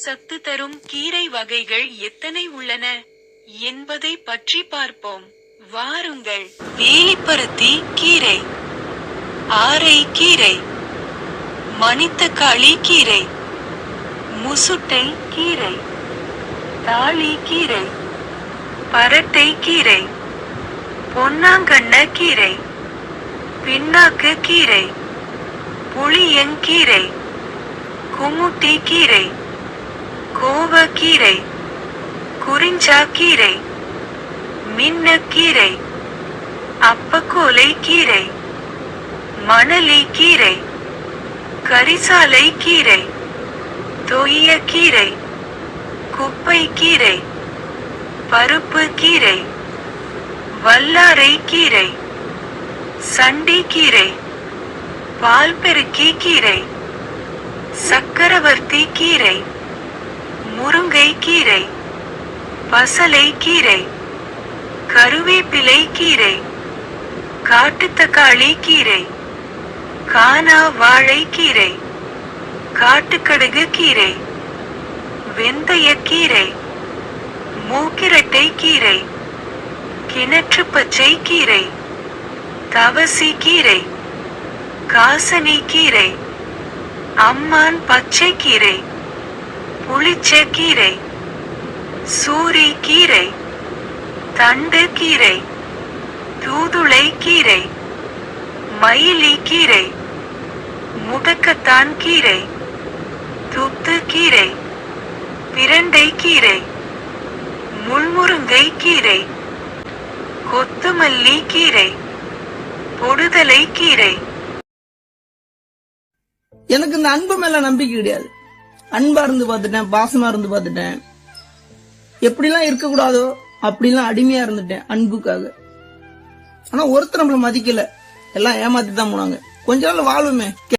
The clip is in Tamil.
சத்து தரும் கீரை வகைகள் எத்தனை உள்ளன என்பதை பற்றி பார்ப்போம். வாருங்கள். வேலிப்பருத்தி கீரை. ஆரை கீரை. மணித்தக்காளி கீரை. முசுட்டை கீரை. தாளி கீரை. பரட்டை கீரை. பொன்னாங்கண்ண கீரை. பின்னாக்கு கீரை. புளியங்கீரை குமுட்டி கீரை. கோவக்கீரை குறிஞ்சா கீரை மின்னக்கீரை அப்பக்கோலை கீரை மணலி கீரை கரிசாலை கீரை தொய்ய கீரை குப்பை கீரை பருப்பு கீரை வல்லாரை கீரை சண்டி கீரை பால்பெருக்கி கீரை சக்கரவர்த்தி கீரை முருங்கை கீரை பசலை கீரை கருவேப்பிலை கீரை காட்டுத்தக்காளி கீரை கானா வாழை கீரை காட்டுக்கடுகு கீரை வெந்தய கீரை மூக்கிரட்டை கீரை கிணற்று பச்சை கீரை தவசி கீரை காசனி கீரை அம்மான் பச்சை கீரை புளிச்ச கீரை சூரி கீரை தண்டு கீரை தூதுளை கீரை மயிலி கீரை முடக்கத்தான் கீரை துத்து கீரை பிரண்டை கீரை முள்முருங்கை கீரை கொத்துமல்லி கீரை பொடுதலை கீரை. எனக்கு இந்த அன்பு மேல நம்பிக்கை கிடையாது. அன்பா இருந்து பார்த்துட்டேன் பாசமா இருந்து பார்த்துட்டேன். எப்படிலாம் இருக்கக்கூடாதோ அப்படிலாம் அடிமையா இருந்துட்டேன் அன்புக்காக. ஆனா ஒருத்தர் நம்மள மதிக்கல. எல்லாம் ஏமாத்தி தான் போனாங்க. கொஞ்ச நாள் வாழ்வுமே.